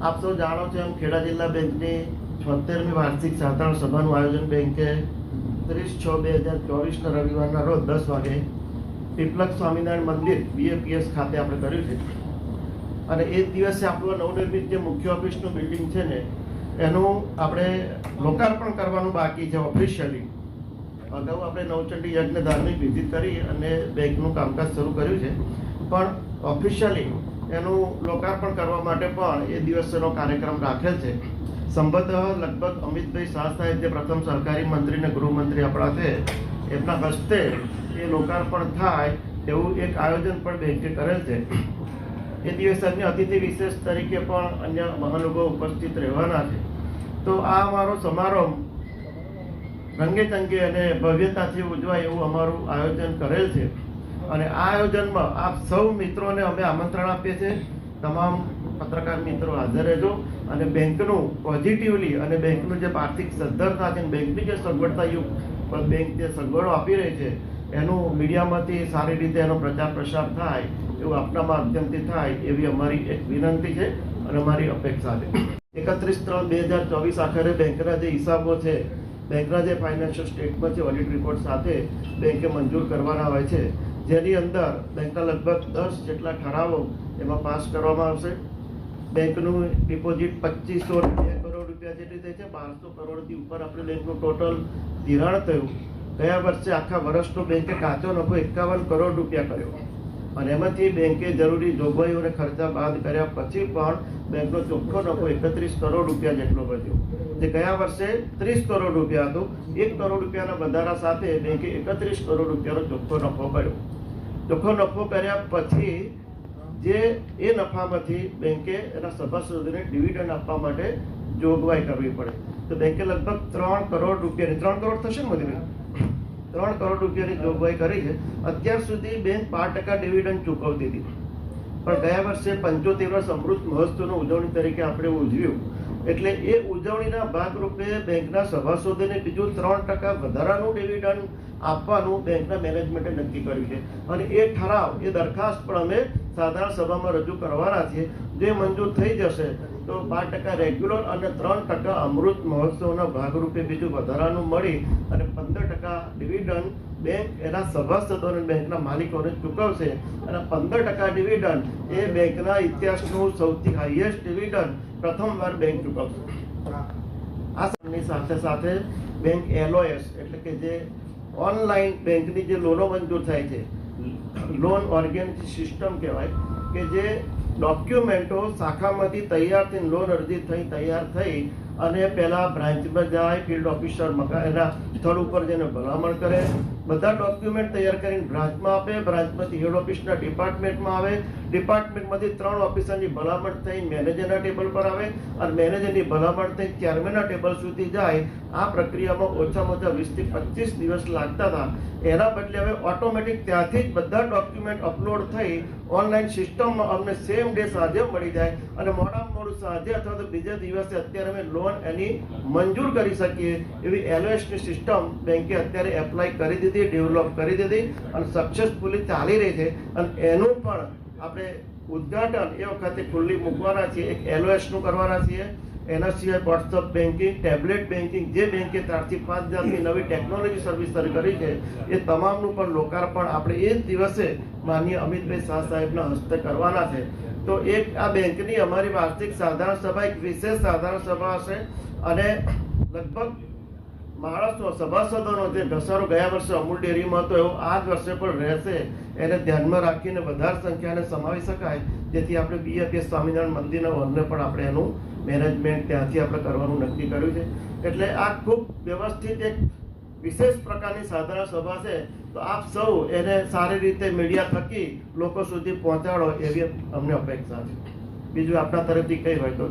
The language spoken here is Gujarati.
આપ સૌ જાણો છો એમ ખેડા જિલ્લા બેંકની છોતેરમી વાર્ષિક સાધારણ સભાનું આયોજન બેંકે ત્રીસ છ બે હજાર ચોવીસના રવિવારના રોજ દસ વાગે પીપલક સ્વામિનારાયણ મંદિર બીએપીએસ ખાતે આપણે કર્યું છે. અને એ દિવસે આપણું નવનિર્મિત જે મુખ્ય ઓફિસનું બિલ્ડિંગ છે ને, એનું આપણે લોકાર્પણ કરવાનું બાકી છે ઓફિશિયલી અગાઉ આપણે નવચંડી યજ્ઞ ધાર્મિક વિધિ કરી અને બેંકનું કામકાજ શરૂ કર્યું છે. પણ ઓફિશિયલી એનું લોકાર્પણ કરવા માટે પણ એ દિવસનો કાર્યક્રમ રાખેલ છે. સંભવતઃ લગભગ અમિતભાઈ શાહ સાહેબ, જે પ્રથમ સરકારી મંત્રી અને ગૃહમંત્રી આપણા છે, એમના હસ્તે એ લોકાર્પણ થાય એવું એક આયોજન પણ બેંકે કરેલ છે. એ દિવસે અન્ય અતિથિ વિશેષ તરીકે પણ અન્ય મહાનુભાવો ઉપસ્થિત રહેવાના છે. તો આ અમારો સમારંભ રંગે ચંગે અને ભવ્યતાથી ઉજવાય એવું અમારું આયોજન કરેલ છે. અને આ આયોજનમાં આપ સૌ મિત્રોને અમે આમંત્રણ આપીએ છીએ. તમામ પત્રકાર મિત્રો હાજર રહેજો અને બેંકનું પોઝિટિવલી અને બેંકનું જે આર્થિક સદ્ધરતા છે બેંકની જે સગવડતાયુક્ત બેંક જે સગવડો આપી રહી છે, એનું મીડિયામાંથી સારી રીતે એનો પ્રચાર પ્રસાર થાય, એવું આપના માધ્યમથી થાય, એવી અમારી એક વિનંતી છે અને અમારી અપેક્ષા છે. એકત્રીસ ત્રણ બે હજાર ચોવીસ આખરે બેંકના જે હિસાબો છે, બેંકના જે ફાઇનાન્શિયલ સ્ટેટમેન્ટ છે ઓડિટ રિપોર્ટ સાથે બેંકે મંજૂર કરવાના હોય છે. જેની અંદર બેંકના લગભગ દસ જેટલા ઠરાવો એમાં પાસ કરવામાં આવશે. બેંકનું ડિપોઝિટ પચીસો બે કરોડ રૂપિયા જેટલી થઈ છે. બારસો કરોડથી ઉપર આપણે બેંકનું ટોટલ ધિરાણ થયું. ગયા વર્ષે આખા વર્ષનો બેંકે કાચો નફો એકાવન કરોડ રૂપિયા કર્યો. અને એમાંથી બેંકે જરૂરી જોગવાઈઓ અને ખર્ચા બાદ કર્યા પછી પણ બેંકનો ચોખ્ખો નફો એકત્રીસ કરોડ રૂપિયા જેટલો વધ્યો. જે ગયા વર્ષે ત્રીસ કરોડ રૂપિયા હતું. એક કરોડ રૂપિયાના વધારા સાથે બેંકે એકત્રીસ કરોડ રૂપિયાનો ચોખ્ખો નફો કર્યો. ચોખ્ખો નફો કર્યા પછી જે એ નફામાંથી બેંકે એના સભાસદોને ડિવિડન્ડ આપવા માટે જોગવાઈ કરવી પડે. તો બેંકે લગભગ ત્રણ કરોડ રૂપિયાની ત્રણ કરોડ થશે ને મોદીભાઈ ત્રણ કરોડ રૂપિયાની જોગવાઈ કરી છે. અત્યાર સુધી બેંક પાંચ ટકા ડિવિડન્ડ ચૂકવતી હતી. પણ ગયા વર્ષે પંચોતેર વર્ષ અમૃત મહોત્સવની ઉજવણી તરીકે આપણે ઉજવ્યું. એટલે એ ઉજવણીના ભાગરૂપે બેંકના સભાસદોને બીજું ત્રણ ટકા વધારાનું ડિવિડન્ડ આપવાનું બેંકના મેનેજમેન્ટે નક્કી કર્યું છે. અને એ ઠરાવ, એ દરખાસ્ત પણ અમે સાધારણ સભામાં રજૂ કરવાના છીએ. જે મંજૂર થઈ જશે, તો બાર ટકા રેગ્યુલર અને ત્રણ ટકા અમૃત મહોત્સવના ભાગરૂપે બીજું વધારાનું મળી અને ડિવિડન્ડ બેંક એના સભાસદોને બેંકના માલિકોને ચૂકવશે અને પંદર ટકા ડિવિડન્ડ એ બેંકના ઇતિહાસનું સૌથી હાઈએસ્ટ ડિવિડન્ડ પ્રથમવાર બેંક ચૂકવશે. આ સમયની સાથે સાથે બેંક એલઓએસ એટલે કે જે ઓનલાઈન બેંકની જે લોનો મંજૂર થાય છે લોન ઓર્ગેનિક સિસ્ટમ કહેવાય, કે જે ડોક્યુમેન્ટો શાખામાંથી તૈયાર થઈને લોન અરજી થઈ, તૈયાર થઈ અને પહેલાં બ્રાન્ચમાં જાય ફિલ્ડ ઓફિસર મકા એના સ્થળ ઉપર જઈને ભલામણ કરે. બધા ડોક્યુમેન્ટ તૈયાર કરીને બ્રાન્ચમાં આપે, બ્રાન્ચમાંથી હેડ ઓફિસના ડિપાર્ટમેન્ટમાં આવે ડિપાર્ટમેન્ટમાંથી ત્રણ ઓફિસરની ભલામણ થઈ મેનેજરના ટેબલ પર આવે અને મેનેજરની ભલામણ થઈ ચેરમેનના ટેબલ સુધી જાય, આ પ્રક્રિયામાં ઓછામાં ઓછા વીસથી પચીસ દિવસ લાગતા હતા. એના બદલે હવે ઓટોમેટિક ત્યાંથી જ બધા ડોક્યુમેન્ટ અપલોડ થઈ ઓનલાઈન સિસ્ટમમાં અમને સેમ ડે સાંજે મળી જાય અને મોડામાં મોડું સાંજે અથવા તો બીજા દિવસે અત્યારે અમે લોન એની મંજૂર કરી શકીએ એવી એલઓએસની સિસ્ટમ બેંકે અત્યારે એપ્લાય કરી દીધી ડેવલપ કરી દીધી અને સક્સેસફુલી ચાલી રહી છે. અને એનું પણ આપણે ઉદ્ઘાટન એ વખતે ખુલ્લી મૂકવાના છીએ. એક એલઓએસનું કરવાના છીએ. એના સિવાય વોટ્સઅપ બેન્કિંગ ટેબ્લેટ બેન્કિંગ જે બેન્કે ચારથી પાંચ જાતની નવી ટેકનોલોજી સર્વિસ શરૂ કરી છે, એ તમામનું પણ લોકાર્પણ આપણે એ જ દિવસે માનનીય અમિતભાઈ શાહ સાહેબના હસ્તે કરવાના છે. તો એક આ બેંકની અમારી વાર્ષિક સાધારણ સભા, એક વિશેષ સાધારણ સભા હશે અને લગભગ માણસનો સભાસદોનો જે ઘસારો ગયા વર્ષે અમૂલ ડેરીમાં હતો, એવો આ જ વર્ષે પણ રહેશે. એને ધ્યાનમાં રાખીને વધારે સંખ્યાને સમાવી શકાય. જેથી આપણે બીએપીએસ સ્વામિનારાયણ મંદિરના વનને પણ આપણે એનું મેનેજમેન્ટ ત્યાંથી આપણે કરવાનું નક્કી કર્યું છે. એટલે આ ખૂબ વ્યવસ્થિત એક વિશેષ પ્રકારની સાધારણ સભા છે. તો આપ સૌ એને સારી રીતે મીડિયા થકી લોકો સુધી પહોંચાડો એવી અમને અપેક્ષા છે. બીજું આપણા તરફથી કઈ હોય તો